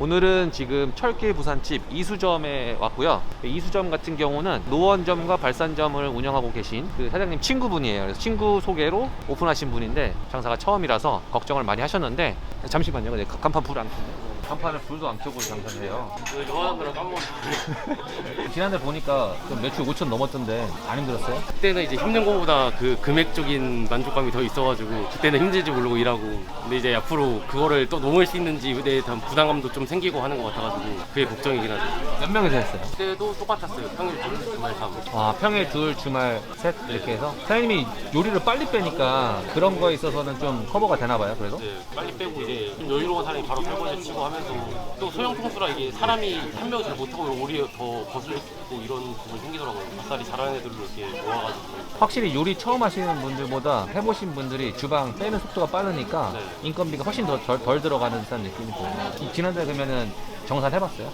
오늘은 지금 철길 부산집 이수점에 왔고요. 이수점 같은 경우는 노원점과 발산점을 운영하고 계신 그 사장님 친구분이에요. 그래서 친구 소개로 오픈하신 분인데 장사가 처음이라서 걱정을 많이 하셨는데 잠시만요. 간판 불안 켰네. 간판을 불도 안 켜고 장사를 해요. 지난달 보니까 좀 매출 5천 넘었던데 안 힘들었어요? 그때는 이제 힘든 거보다 그 금액적인 만족감이 더 있어가지고 그때는 힘들지 모르고 일하고 근데 이제 앞으로 그거를 또 넘을 수 있는지 에 대한 부담감도 좀 생기고 하는 것 같아가지고 그게 걱정이긴 하죠. 몇 명이서 했어요? 그때도 똑같았어요. 평일 둘, 주말 삼. 아 평일 둘 주말 셋 이렇게 해서 사장님이 요리를 빨리 빼니까 그런 거에 있어서는 좀 커버가 되나 봐요 그래도 이제 빨리 빼고 이제 좀 여유로운 사람이 바로 설거지 치고 하면 서 또 소형 통수라 이게 사람이 한 명이 잘 못하고 오히려 더 거슬릴 수 있고 이런 부분이 생기더라고요. 아싸리 잘하는 애들로 이렇게 모아가지고 확실히 요리 처음 하시는 분들보다 해보신 분들이 주방 빼는 속도가 빠르니까 네. 인건비가 훨씬 더 덜 들어가는 듯한 느낌이 들어요 이- 지난달에 그러면은 정산 해봤어요?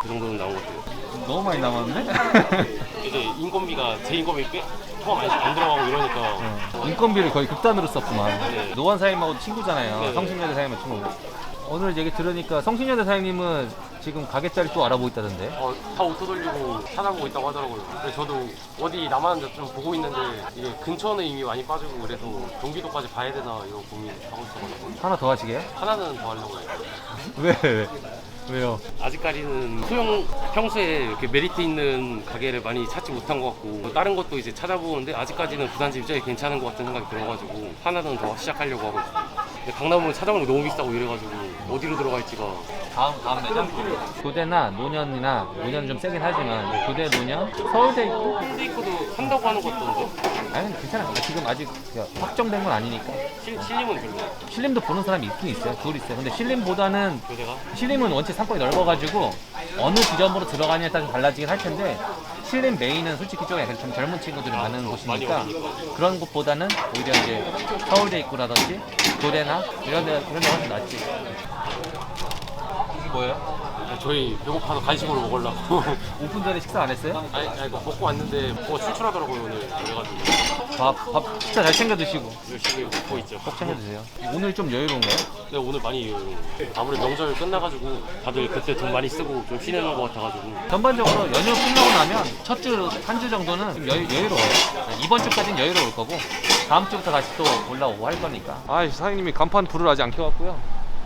그 정도는 나온 것 같아요. 너무 많이 남았는데? 이제 인건비가 제 인건비 빼 처음 안, 안 들어가고 이러니까 어, 인건비를 거의 극단으로 썼구만 네. 노원 사장님하고 친구잖아요 네. 성신여대 사장님하고 친구고 오늘 얘기 들으니까 성신여대 사장님은 지금 가게 자리 또 알아보고 있다던데 어, 다 오토 돌리고 찾아보고 있다고 하더라고요. 근데 저도 어디 남았는데 좀 보고 있는데 이게 근처는 이미 많이 빠지고 그래서 경기도까지 가야 되나 이런 고민하고 있어가지고 하나 더 하시게요? 하나는 더 하려고 해요. 왜? 왜? 왜요? 아직까지는 소형 평소에 이렇게 메리트 있는 가게를 많이 찾지 못한 것 같고 다른 것도 이제 찾아보는데 아직까지는 부산집이 제일 괜찮은 것 같은 생각이 들어가지고 하나는 더 시작하려고 하고 있어요. 근데 강남은 찾아보는 게 너무 비싸고 이래가지고 어디로 들어갈지가. 다음 다음 매장. 교대나 노년이나 노년 좀 세긴 하지만 교대 노년? 서울대 있고? 홈데이코도 한다고 하는 것 같던데? 아니 괜찮아. 지금 아직 확정된 건 아니니까. 실, 실림은 별로. 신림도 보는 사람이 있긴 있어요. 둘 있어요. 근데 신림보다는 교대가? 신림은 원체 상권이 넓어가지고 어느 지점으로 들어가냐에 따라 좀 달라지긴 할 텐데 신림 메인은 솔직히 좀 약간 좀 젊은 친구들이 많은 곳이니까. 그런 곳보다는 오히려 이제 서울대 입구라든지 교대나 이런 데 이런 데 훨씬 낫지 이게 뭐예요? 저희 배고파서 간식으로 먹으려고 오픈 전에 식사 안 했어요? 아니, 아니 이거 먹고 왔는데 뭐 출출하더라고요 오늘 그래가지고 밥, 밥 진짜 잘 챙겨 드시고 열심히 먹고 있죠 꼭 챙겨 드세요 오늘 좀 여유로운가요? 근데 오늘 많이 아무리 명절 끝나가지고 다들 그때 돈 많이 쓰고 좀 쉬는 것 같아가지고 전반적으로 연휴 끝나고 나면 첫 주, 한 주 정도는 좀 여유, 여유로워요. 이번 주까지는 여유로울 거고, 다음 주부터 다시 또 올라오고 할 거니까. 아, 사장님이 간판 불을 아직 안 켜갖고요.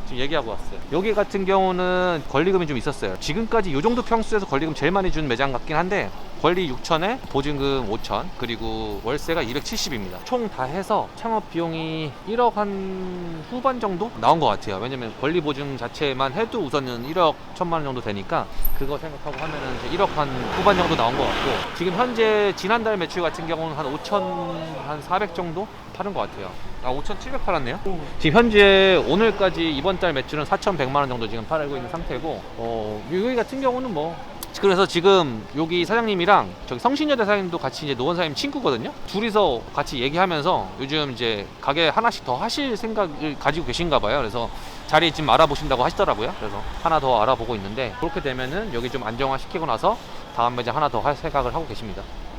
지금 얘기하고 왔어요. 여기 같은 경우는 권리금이 좀 있었어요. 지금까지 이 정도 평수에서 권리금 제일 많이 준 매장 같긴 한데, 권리 6천에 보증금 5천, 그리고 월세가 270입니다. 총 다 해서 창업 비용이 1억 한 후반 정도 나온 것 같아요. 왜냐면 권리 보증 자체만 해도 우선은 1억 천만 원 정도 되니까 그거 생각하고 하면은 이제 1억 한 후반 정도 나온 것 같고 지금 현재 지난달 매출 같은 경우는 한 5천 한 400 정도 파는 것 같아요. 아 5,700 팔았네요. 지금 현재 오늘까지 이번 달 매출은 4,100만 원 정도 지금 팔고 있는 상태고 어 여기 같은 경우는 뭐 그래서 지금 여기 사장님이랑 저기 성신여대 사장님도 같이 이제 노원 사장님 친구거든요. 둘이서 같이 얘기하면서 요즘 이제 가게 하나씩 더 하실 생각을 가지고 계신가 봐요. 그래서 자리 지금 알아보신다고 하시더라고요. 그래서 하나 더 알아보고 있는데 그렇게 되면은 여기 좀 안정화 시키고 나서 다음 매장 하나 더 할 생각을 하고 계십니다.